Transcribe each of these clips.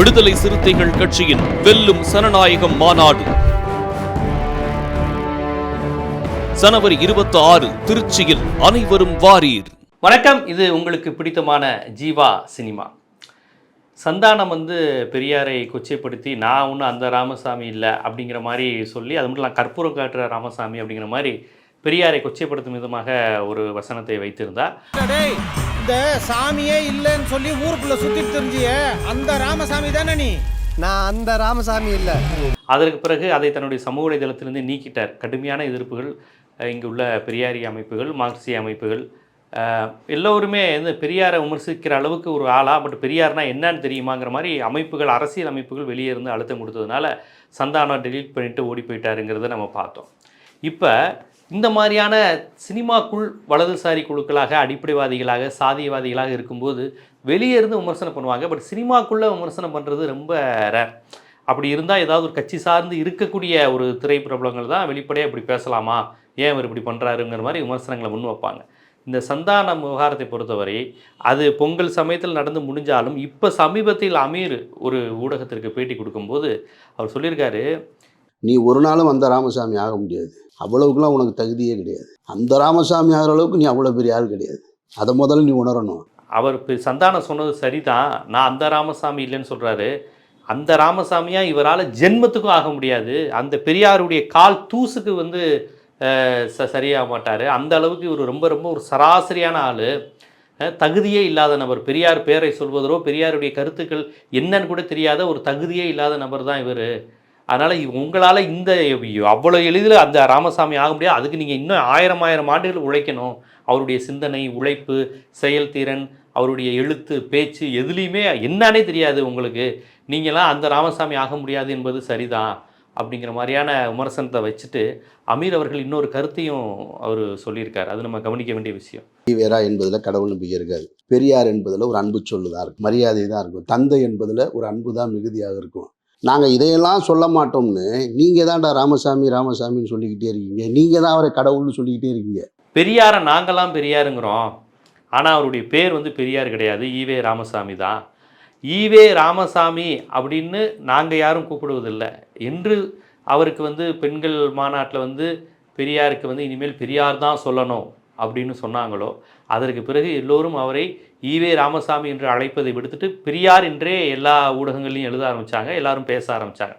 விடுதலை சிறுத்தைகள் கட்சியின் வெல்லும் சனநாயகம் மாநாடு. ஜனவரி இருபத்தி ஆறு திருச்சியில் அனைவரும் வாரீர். வணக்கம். இது உங்களுக்கு பிடித்தமான ஜீவா சினிமா. சந்தானம் வந்து பெரியாரை கொச்சைப்படுத்தி நான் ஒன்றும் அந்த ராமசாமி இல்லை அப்படிங்கிற மாதிரி சொல்லி அது மட்டும் இல்லாம கற்பூரம் காட்டுற ராமசாமி அப்படிங்கிற மாதிரி பெரியாரை கொச்சைப்படுத்தும் விதமாக ஒரு வசனத்தை வைத்திருந்தா டேய் இந்த சாமியே இல்லைன்னு சொல்லி ஊருக்குள்ள சுத்திட்டு தெரிஞ்சிய அந்த ராமசாமி தானே நீ? நான் அந்த ராமசாமி இல்லை. அதற்கு பிறகு அதை தன்னுடைய சமூக வலைதளத்திலிருந்து நீக்கிட்டார். கடுமையான எதிர்ப்புகள் இங்கு உள்ள பெரியாரி அமைப்புகள் மார்க்சிய அமைப்புகள் எல்லோருமே வந்து பெரியாரை விமர்சிக்கிற அளவுக்கு ஒரு ஆளா பட் பெரியார்னா என்னன்னு தெரியுமாங்கிற மாதிரி அமைப்புகள் அரசியல் அமைப்புகள் வெளியே இருந்து அழுத்தம் கொடுத்ததுனால சந்தானம் டெலீட் பண்ணிட்டு ஓடி போயிட்டாருங்கிறத நம்ம பார்த்தோம். இப்போ இந்த மாதிரியான சினிமாக்குள் வலதுசாரி குழுக்களாக அடிப்படைவாதிகளாக சாதியவாதிகளாக இருக்கும்போது வெளியே இருந்து விமர்சனம் பண்ணுவாங்க. பட் சினிமாக்குள்ளே விமர்சனம் பண்ணுறது ரொம்ப ரேர். அப்படி இருந்தால் ஏதாவது ஒரு கட்சி சார்ந்து இருக்கக்கூடிய ஒரு திரை பிரபலங்கள் தான் வெளிப்படையாக இப்படி பேசலாமா? ஏன் அவர் இப்படி பண்ணுறாருங்கிற மாதிரி விமர்சனங்களை முன் வைப்பாங்க. இந்த சந்தானம் விவகாரத்தை பொறுத்தவரை அது பொங்கல் சமயத்தில் நடந்து முடிஞ்சாலும் இப்போ சமீபத்தில் அமீர் ஒரு ஊடகத்திற்கு பேட்டி கொடுக்கும்போது அவர் சொல்லியிருக்காரு நீ ஒரு நாளும் அந்த ராமசாமி ஆக முடியாது. அவ்வளவுக்குலாம் உனக்கு தகுதியே கிடையாது. அந்த ராமசாமி ஆகிற அளவுக்கு நீ அவ்வளோ பெரிய ஆள் கிடையாது. அதை முதல்ல நீ உணரணும். அவர் இப்போ சந்தானம் சொன்னது சரிதான். நான் அந்த ராமசாமி இல்லைன்னு சொல்கிறாரு அந்த ராமசாமியாக இவரால் ஜென்மத்துக்கும் ஆக முடியாது. அந்த பெரியாருடைய கால் தூசுக்கு வந்து ச சரியாக மாட்டார். அந்த அளவுக்கு இவர் ரொம்ப ரொம்ப ஒரு சராசரியான ஆள். தகுதியே இல்லாத நபர். பெரியார் பேரை சொல்வதோ பெரியாருடைய கருத்துக்கள் என்னன்னு கூட தெரியாத ஒரு தகுதியே இல்லாத நபர் தான் இவர். அதனால் உங்களால் இந்த அவ்வளோ எளிதில் அந்த ராமசாமி ஆக முடியாது. அதுக்கு நீங்கள் இன்னும் ஆயிரம் ஆயிரம் ஆண்டுகள் உழைக்கணும். அவருடைய சிந்தனை உழைப்பு செயல்திறன் அவருடைய எழுத்து பேச்சு எதுலேயுமே என்னன்னே தெரியாது உங்களுக்கு. நீங்களாம் அந்த ராமசாமி ஆக முடியாது என்பது சரிதான் அப்படிங்கிற மாதிரியான விமர்சனத்தை வச்சுட்டு அமீர் அவர்கள் இன்னொரு கருத்தையும் அவர் சொல்லியிருக்கார். அது நம்ம கவனிக்க வேண்டிய விஷயம். வேறா என்பதில் கடவுள் நம்பிக்கை இருக்காது. பெரியார் என்பதில் ஒரு அன்பு சொல்லுதான் இருக்கும். மரியாதை தான் இருக்கும். தந்தை என்பதில் ஒரு அன்பு தான் மிகுதியாக இருக்கும். நாங்கள் இதையெல்லாம் சொல்ல மாட்டோம்னு நீங்கள் தான்டா ராமசாமி ராமசாமின்னு சொல்லிக்கிட்டே இருக்கீங்க. நீங்கள் தான் அவரை கடவுள்னு சொல்லிக்கிட்டே இருக்கீங்க. பெரியாரை நாங்களாம் பெரியாருங்கிறோம். ஆனால் அவருடைய பேர் வந்து பெரியார் கிடையாது. ஈவே ராமசாமி தான். ஈவே ராமசாமி அப்படின்னு நாங்கள் யாரும் கூப்பிடுவதில்லை. என்று அவருக்கு வந்து பெண்கள் மாநாட்டில் வந்து பெரியாருக்கு வந்து இனிமேல் பெரியார் தான் சொல்லணும். அப்படின்னு சொன்னாங்களோ அதற்கு பிறகு எல்லோரும் அவரை ஈவே ராமசாமி என்று அழைப்பதை விடுத்துட்டு பெரியார் என்றே எல்லா ஊடகங்களையும் எழுத ஆரம்பித்தாங்க எல்லாரும் பேச ஆரம்பித்தாங்க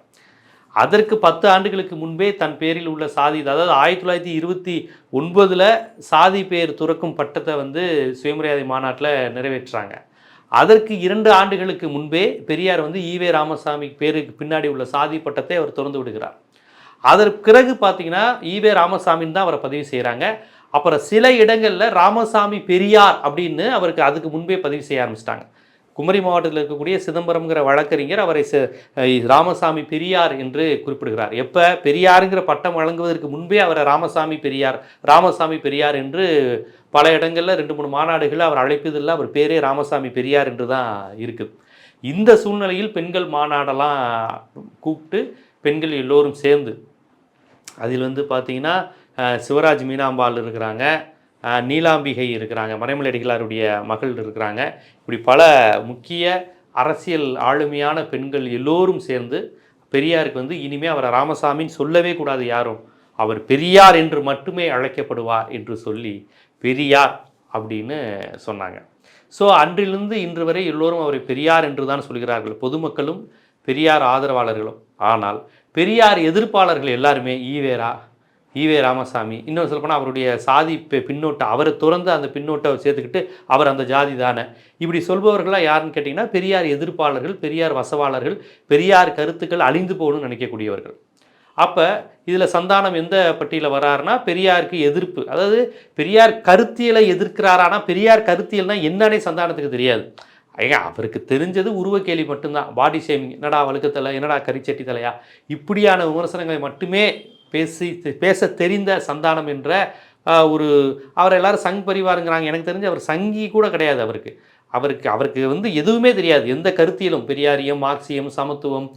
அதற்கு பத்து ஆண்டுகளுக்கு முன்பே தன் பேரில் உள்ள சாதி அதாவது ஆயிரத்தி தொள்ளாயிரத்தி இருபத்தி ஒன்பதில் சாதி பேர் துறக்கும் பட்டத்தை வந்து சுயமரியாதை மாநாட்டில் நிறைவேற்றுறாங்க அதற்கு இரண்டு ஆண்டுகளுக்கு முன்பே பெரியார் வந்து ஈவே ராமசாமி பேருக்கு பின்னாடி உள்ள சாதி பட்டத்தை அவர் திறந்து விடுகிறார். அதற்கு பிறகு பார்த்தீங்கன்னா ஈவே ராமசாமின்னு தான் அவரை பதிவு செய்கிறாங்க அப்புறம் சில இடங்களில் ராமசாமி பெரியார் அப்படின்னு அவருக்கு அதுக்கு முன்பே பதிவு செய்ய ஆரம்பிச்சிட்டாங்க. குமரி மாவட்டத்தில் இருக்கக்கூடிய சிதம்பரம்ங்கிற வழக்கறிஞர் அவரை ராமசாமி பெரியார் என்று குறிப்பிடுகிறார். எப்போ? பெரியாருங்கிற பட்டம் வழங்குவதற்கு முன்பே அவரை ராமசாமி பெரியார் ராமசாமி பெரியார் என்று பல இடங்களில் ரெண்டு மூணு மாநாடுகளில் அவர் அழைப்பதில்லை அவர் பேரே ராமசாமி பெரியார் என்று தான் இருக்குது இந்த சூழ்நிலையில் பெண்கள் மாநாடெல்லாம் கூப்பிட்டு பெண்கள் எல்லோரும் சேர்ந்து அதில் வந்து பார்த்தீங்கன்னா சிவராஜ் மீனாம்பாள் இருக்கிறாங்க. நீலாம்பிகை இருக்கிறாங்க. மறைமலடிகளாருடைய மகள் இருக்கிறாங்க. இப்படி பல முக்கிய அரசியல் ஆளுமையான பெண்கள் எல்லோரும் சேர்ந்து பெரியாருக்கு வந்து இனிமேல் அவரை ராமசாமின்னு சொல்லவே கூடாது யாரும். அவர் பெரியார் என்று மட்டுமே அழைக்கப்படுவார் என்று சொல்லி பெரியார் அப்படின்னு சொன்னாங்க. ஸோ அன்றிலிருந்து இன்று வரை எல்லோரும் அவரை பெரியார் என்று தான் சொல்கிறார்கள். பொதுமக்களும் பெரியார் ஆதரவாளர்களும். ஆனால் பெரியார் எதிர்ப்பாளர்கள் எல்லாருமே ஈவேரா ஈவே ராமசாமி. இன்னும் சொல்லப்போனால் அவருடைய சாதி பின்னோட்டை அவரை துறந்து அந்த பின்னோட்டை சேர்த்துக்கிட்டு அவர் அந்த ஜாதி தானே. இப்படி சொல்பவர்களாக யாருன்னு கேட்டிங்கன்னா பெரியார் எதிர்ப்பாளர்கள் பெரியார் வசவாளர்கள் பெரியார் கருத்துக்கள் அழிந்து போகணும்னு நினைக்கக்கூடியவர்கள். அப்போ இதில் சந்தானம் எந்த பட்டியலில் வராருன்னா பெரியாருக்கு எதிர்ப்பு. அதாவது பெரியார் கருத்தியலை எதிர்க்கிறாரானா பெரியார் கருத்தியல்னால் என்னன்னே சந்தானத்துக்கு தெரியாது. ஐயா அவருக்கு தெரிஞ்சது உருவக்கேலி மட்டும்தான். பாடி ஷேமிங் என்னடா வழுக்கத்தலை என்னடா கரிச்சட்டி தலையா? இப்படியான விமர்சனங்களை மட்டுமே பேசி பேச தெரிந்த சந்தானம் என்ற ஒரு அவர் எல்லாரும் சங் பரிவாருங்கிறாங்க. எனக்கு தெரிஞ்சு அவர் சங்கி கூட கிடையாது அவருக்கு. அவருக்கு அவருக்கு வந்து எதுவுமே தெரியாது. எந்த கருத்தியலும் பெரியாரியம் மார்க்சியம் சமத்துவம்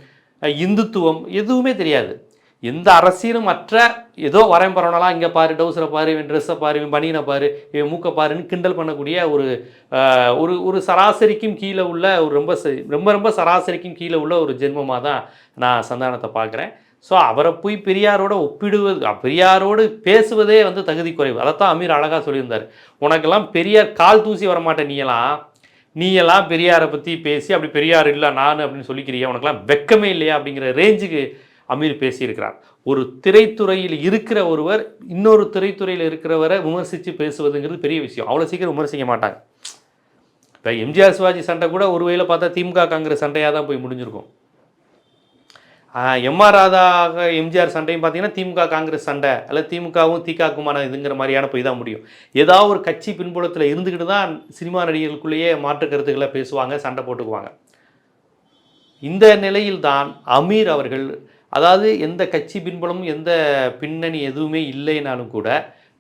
இந்துத்துவம் எதுவுமே தெரியாது. எந்த அரசியலும் மற்ற ஏதோ வரேன் பரவலாம் இங்கே பாரு டவுசரை பாரு இவன் ட்ரெஸ்ஸை பாரு இவன் பனியனை பாரு இவன் மூக்கை பாருன்னு கிண்டல் பண்ணக்கூடிய ஒரு ஒரு ஒரு சராசரிக்கும் கீழே உள்ள ஒரு ரொம்ப ச- ரொம்ப ரொம்ப சராசரிக்கும் கீழே உள்ள ஒரு ஜென்மமாக தான் நான் சந்தானத்தை பார்க்குறேன். ஸோ அவரை போய் பெரியாரோட ஒப்பிடுவது பெரியாரோடு பேசுவதே வந்து தகுதி குறைவு. அதைத்தான் அமீர் அழகாக சொல்லியிருந்தார். உனக்கெல்லாம் பெரியார் கால் தூசி வரமாட்டேன் நீயெல்லாம். நீயெல்லாம் பெரியாரை பற்றி பேசி அப்படி பெரியார் இல்லை நான் அப்படின்னு சொல்லிக்கிறியா உனக்கெல்லாம் வெக்கமே இல்லையா அப்படிங்கிற ரேஞ்சுக்கு அமீர் பேசியிருக்கிறார். ஒரு திரைத்துறையில் இருக்கிற ஒருவர் இன்னொரு திரைத்துறையில் இருக்கிறவரை விமர்சித்து பேசுவதுங்கிறது பெரிய விஷயம். அவ்வளோ சீக்கிரம் விமர்சிக்க மாட்டாங்க. இப்போ எம்ஜிஆர் சிவாஜி சண்டை கூட ஒரு வகையில் பார்த்தா திமுக காங்கிரஸ் சண்டையாக தான் போய் முடிஞ்சிருக்கும். எம்ஆர் ராதாக எம்ஜிஆர் சண்டையும் பார்த்தீங்கன்னா திமுக காங்கிரஸ் சண்டை அல்லது திமுகவும் திகாக்குமான இதுங்கிற மாதிரியான போய் தான் முடியும். ஏதாவது ஒரு கட்சி பின்புலத்தில் இருந்துக்கிட்டு தான் சினிமா நடிகர்களுக்குள்ளேயே மாற்று கருத்துக்களை பேசுவாங்க சண்டை போட்டுக்குவாங்க. இந்த நிலையில்தான் அமீர் அவர்கள் அதாவது எந்த கட்சி பின்புலமும் எந்த பின்னணி எதுவுமே இல்லைனாலும் கூட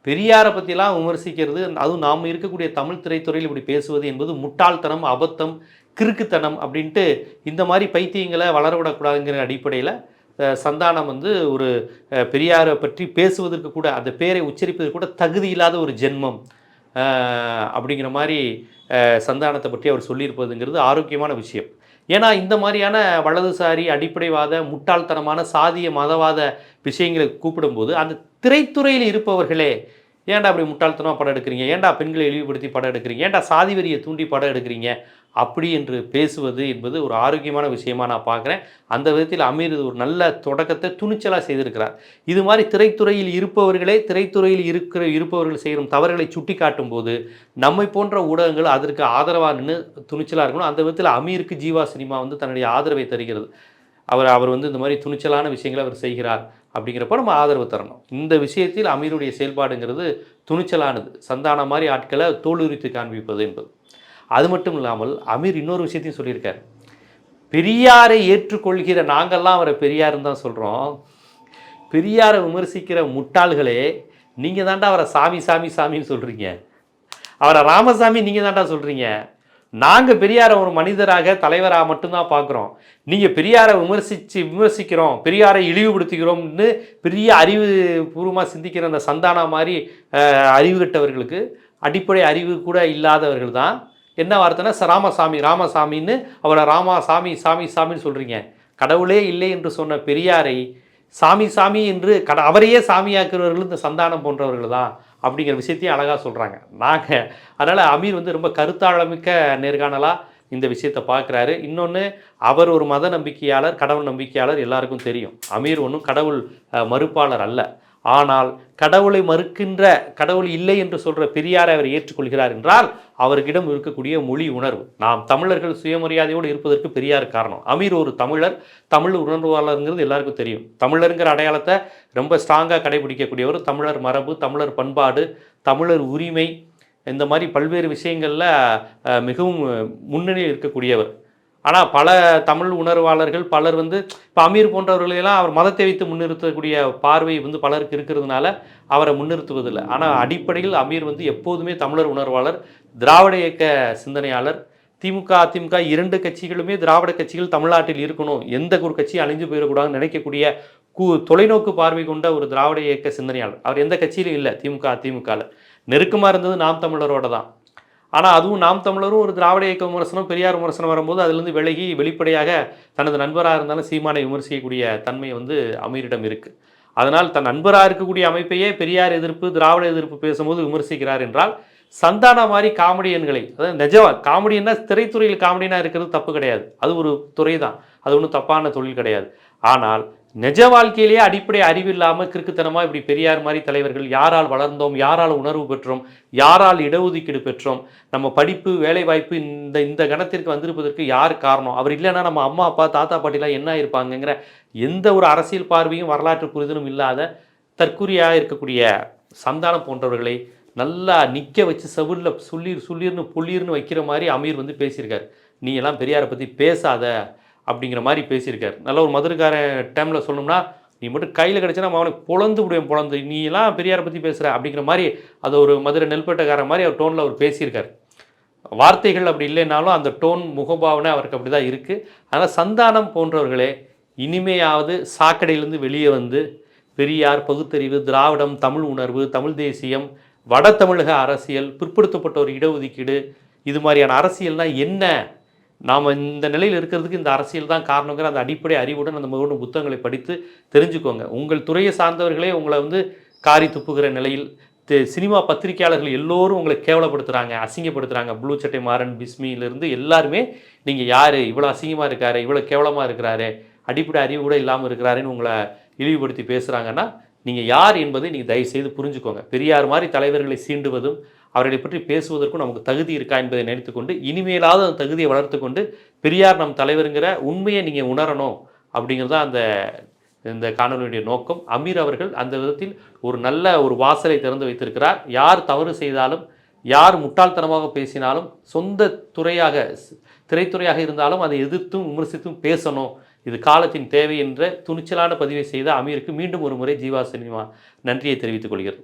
பெரியாரை பற்றிலாம் விமர்சிக்கிறது அதுவும் நாம் இருக்கக்கூடிய தமிழ் திரைத்துறையில் இப்படி பேசுவது என்பது முட்டாள்தனம் அபத்தம் கிறுக்குத்தனம் அப்படின்ட்டு இந்த மாதிரி பைத்தியங்களை வளரவிடக்கூடாதுங்கிற அடிப்படையில் சந்தானம் வந்து ஒரு பெரியாரை பற்றி பேசுவதற்கு கூட அந்த பேரை உச்சரிப்பதற்கு கூட தகுதி இல்லாத ஒரு ஜென்மம். அப்படிங்கிற மாதிரி சந்தானத்தை பற்றி அவர் சொல்லியிருப்பதுங்கிறது ஆரோக்கியமான விஷயம். ஏன்னா இந்த மாதிரியான வலதுசாரி அடிப்படைவாத முட்டாள்தனமான சாதிய மதவாத விஷயங்களை கூப்பிடும்போது அந்த திரைத்துறையில் இருப்பவர்களே ஏன்டா அப்படி முட்டாள்தனமாக படம் எடுக்கிறீங்க? ஏன்டா பெண்களை இழிவுபடுத்தி படம் எடுக்கிறீங்க? ஏன்டா சாதி வரியை தூண்டி படம் எடுக்கிறீங்க? அப்படி என்று பேசுவது என்பது ஒரு ஆரோக்கியமான விஷயமா நான் பார்க்குறேன். அந்த விதத்தில் அமீர் ஒரு நல்ல தொடக்கத்தை துணிச்சலாக செய்திருக்கிறார். இது மாதிரி திரைத்துறையில் இருப்பவர்களே திரைத்துறையில் இருக்கிற இருப்பவர்கள் செய்கிற தவறுகளை சுட்டி காட்டும் போது நம்மை போன்ற ஊடகங்கள் அதற்கு ஆதரவாக நின்று துணிச்சலாக இருக்கணும். அந்த விதத்தில் அமீருக்கு ஜீவா சினிமா வந்து தன்னுடைய ஆதரவை தருகிறது. அவர் அவர் வந்து இந்த மாதிரி துணிச்சலான விஷயங்களை அவர் செய்கிறார் அப்படிங்கிறப்ப நம்ம ஆதரவு தரணும். இந்த விஷயத்தில் அமீருடைய செயல்பாடுங்கிறது துணிச்சலானது. சந்தான மாதிரி ஆட்களை தோலுரித்து காண்பிப்பது என்பது. அது மட்டும் இல்லாமல் அமீர் இன்னொரு விஷயத்தையும் சொல்லியிருக்கார். பெரியாரை ஏற்றுக்கொள்கிற நாங்கள்லாம் அவரை பெரியாருன்னு தான் சொல்கிறோம் பெரியாரை விமர்சிக்கிற முட்டாள்களே நீங்கள் தாண்டா அவரை சாமி சாமி சாமின்னு சொல்கிறீங்க அவரை ராமசாமி நீங்கள் தாண்டா சொல்கிறீங்க நாங்கள் பெரியாரை ஒரு மனிதராக தலைவராக மட்டும்தான் பார்க்குறோம். நீங்கள் பெரியாரை விமர்சித்து விமர்சிக்கிறோம் பெரியாரை இழிவுபடுத்துகிறோம்னு பெரிய அறிவு பூர்வமாக சிந்திக்கிற அந்த சந்தானா மாதிரி அறிவு கெட்டவர்களுக்கு அடிப்படை அறிவு கூட இல்லாதவர்கள் தான். என்ன வார்த்தைன்னா ராமசாமி ராமசாமின்னு அவரை ராமா சாமி சாமி சாமின்னு சொல்கிறீங்க கடவுளே இல்லை என்று சொன்ன பெரியாரை சாமி சாமி என்று கட அவரையே சாமியாக்குறவர்கள் இந்த சந்தானம் போன்றவர்கள் தான் அப்படிங்கிற விஷயத்தையும் அழகாக சொல்கிறாங்க நாங்கள் அதனால் அமீர் வந்து ரொம்ப கருத்தாழமிக்க நேர்காணலாக இந்த விஷயத்தை பார்க்குறாரு இன்னொன்று அவர் ஒரு மத நம்பிக்கையாளர் கடவுள் நம்பிக்கையாளர் எல்லாருக்கும் தெரியும். அமீர் ஒன்றும் கடவுள் மறுப்பாளர் அல்ல. ஆனால் கடவுளை மறுக்கின்ற கடவுள் இல்லை என்று சொல்கிற பெரியாரை அவர் ஏற்றுக்கொள்கிறார் என்றால் அவர்களிடம் இருக்கக்கூடிய மொழி உணர்வு. நாம் தமிழர்கள் சுயமரியாதையோடு இருப்பதற்கு பெரியார் காரணம். அமீர் ஒரு தமிழர். தமிழ் உணர்வாளருங்கிறது எல்லாருக்கும் தெரியும். தமிழருங்கிற அடையாளத்தை ரொம்ப ஸ்ட்ராங்காக கடைபிடிக்கக்கூடியவர் தமிழர் மரபு தமிழர் பண்பாடு தமிழர் உரிமை இந்த மாதிரி பல்வேறு விஷயங்களில் மிகவும் முன்னணியில் இருக்கக்கூடியவர். ஆனால் பல தமிழ் உணர்வாளர்கள் பலர் வந்து இப்போ அமீர் போன்றவர்களையெல்லாம் அவர் மதத்தை வைத்து முன்னிறுத்தக்கூடிய பார்வை வந்து பலருக்கு இருக்கிறதுனால அவரை முன்னிறுத்துவதில்லை. ஆனால் அடிப்படையில் அமீர் வந்து எப்போதுமே தமிழர் உணர்வாளர் திராவிட இயக்க சிந்தனையாளர். திமுக அதிமுக இரண்டு கட்சிகளுமே திராவிட கட்சிகள் தமிழ்நாட்டில் இருக்கணும். எந்த ஒரு கட்சியும் அழிஞ்சு போயிடக்கூடாதுன்னு நினைக்கக்கூடிய கு தொலைநோக்கு பார்வை கொண்ட ஒரு திராவிட இயக்க சிந்தனையாளர். அவர் எந்த கட்சியிலும் இல்லை திமுக அதிமுகவில் நெருக்கமாக இருந்தது நாம் தமிழரோட தான். ஆனால் அதுவும் நாம் தமிழரும் ஒரு திராவிட இயக்க விமர்சனம் பெரியார் விமர்சனம் வரும்போது அதுலேருந்து விலகி வெளிப்படையாக தனது நண்பராக இருந்தாலும் சீமானை விமர்சிக்கக்கூடிய தன்மை வந்து அமீரிடம் இருக்குது அதனால் தன் நண்பராக இருக்கக்கூடிய அமைப்பையே பெரியார் எதிர்ப்பு திராவிட எதிர்ப்பு பேசும்போது விமர்சிக்கிறார் என்றால் சந்தான மாதிரி காமெடியன்களை அதாவது நிஜமா காமெடியன்னா திரைத்துறையில் காமெடியனாக இருக்கிறது தப்பு கிடையாது. அது ஒரு துறை தான் அது ஒன்றும் தப்பான தொழில் கிடையாது. ஆனால் நிஜ வாழ்க்கையிலேயே அடிப்படை அறிவில்லாமல் கிறுக்குத்தனமாக இப்படி பெரியார் மாதிரி தலைவர்கள் யாரால் வளர்ந்தோம் யாரால் உணர்வு பெற்றோம் யாரால் இடஒதுக்கீடு பெற்றோம் நம்ம படிப்பு வேலைவாய்ப்பு இந்த இந்த கணத்திற்கு வந்திருப்பதற்கு யார் காரணம்? அவர் இல்லைன்னா நம்ம அம்மா அப்பா தாத்தா பாட்டிலாம் என்ன இருப்பாங்கங்கிற எந்த ஒரு அரசியல் பார்வையும் வரலாற்று புரிதலும் இல்லாத தற்குறியாக இருக்கக்கூடிய சந்தானம் போன்றவர்களை நல்லா நிற்க வச்சு செவிலில் சுள்ளீர் சுள்ளீர்னு புள்ளீர்னு வைக்கிற மாதிரி அமீர் வந்து பேசியிருக்கார். நீ எல்லாம் பெரியாரை பற்றி பேசாத. அப்படிங்கிற மாதிரி பேசியிருக்காரு. நல்ல ஒரு மதுரக்கார டைமில் சொல்லணும்னா நீ மட்டும் கையில் கிடச்சினா அவனுக்கு பொழந்து விடுவேன் பொழந்து. நீ எல்லாம் பெரியாரை பற்றி பேசுகிற அப்படிங்கிற மாதிரி அது ஒரு மதுரை நெல்பேட்டைக்கார மாதிரி அவர் டோனில் அவர் பேசியிருக்காரு. வார்த்தைகள் அப்படி இல்லைனாலும் அந்த டோன் முகபாவனை அவருக்கு அப்படி தான் இருக்குது அதனால் சந்தானம் போன்றவர்களே இனிமையாவது சாக்கடையிலேருந்து வெளியே வந்து பெரியார் பகுத்தறிவு திராவிடம் தமிழ் உணர்வு தமிழ் தேசியம் வட தமிழக அரசியல் பிற்படுத்தப்பட்ட ஒரு இடஒதுக்கீடு இது மாதிரியான அரசியல்னால் என்ன? நாம் இந்த நிலையில் இருக்கிறதுக்கு இந்த அரசியல் தான் காரணங்கிற அந்த அடிப்படை அறிவுடன் அந்த மகனும் புத்தகங்களை படித்து தெரிஞ்சுக்கோங்க. உங்கள் துறையை சார்ந்தவர்களே உங்களை வந்து காரி துப்புகிற நிலையில் தெ- சினிமா பத்திரிகையாளர்கள் எல்லோரும் உங்களை கேவலப்படுத்துகிறாங்க அசிங்கப்படுத்துகிறாங்க ப்ளூ சட்டை மாறன் பிஸ்மியிலிருந்து எல்லாருமே நீங்கள் யார்? இவ்வளோ அசிங்கமாக இருக்காரு இவ்வளோ கேவலமாக இருக்கிறாரு அடிப்படை அறிவு கூட இல்லாமல் இருக்கிறாருன்னு உங்களை இழிவுபடுத்தி பேசுகிறாங்கன்னா நீங்கள் யார் என்பதை நீங்கள் தயவுசெய்து புரிஞ்சுக்கோங்க. பெரியார் மாதிரி தலைவர்களை சீண்டுவதும் அவர்களை பற்றி பேசுவதற்கும் நமக்கு தகுதி இருக்கா என்பதை நினைத்துக்கொண்டு இனிமேலாவது அந்த தகுதியை வளர்த்துக்கொண்டு பெரியார் நம் தலைவருங்கிற உண்மையை நீங்கள் உணரணும் அப்படிங்கிறது தான் அந்த இந்த காணொலியுடைய நோக்கம். அமீர் அவர்கள் அந்த விதத்தில் ஒரு நல்ல ஒரு வாசலை திறந்து வைத்திருக்கிறார். யார் தவறு செய்தாலும் யார் முட்டாள்தனமாக பேசினாலும் சொந்த துறையாக திரைத்துறையாக இருந்தாலும் அதை எதிர்த்தும் விமர்சித்தும் பேசணும். இது காலத்தின் தேவை என்ற துணிச்சலான பதிவை செய்த அமீருக்கு மீண்டும் ஒரு முறை ஜீவா சினிமா நன்றியை தெரிவித்துக் கொள்கிறது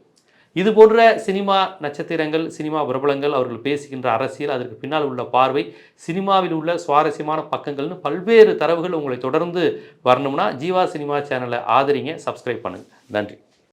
இது போன்ற சினிமா நட்சத்திரங்கள் சினிமா பிரபலங்கள் அவர்கள் பேசுகின்ற அரசியல் அதற்கு பின்னால் உள்ள பார்வை சினிமாவில் உள்ள சுவாரஸ்யமான பக்கங்கள்னு பல்வேறு தரவுகள் உங்களை தொடர்ந்து வரணும்னா ஜீவா சினிமா சேனலை ஆதரிங்க சப்ஸ்கிரைப் பண்ணுங்க. நன்றி.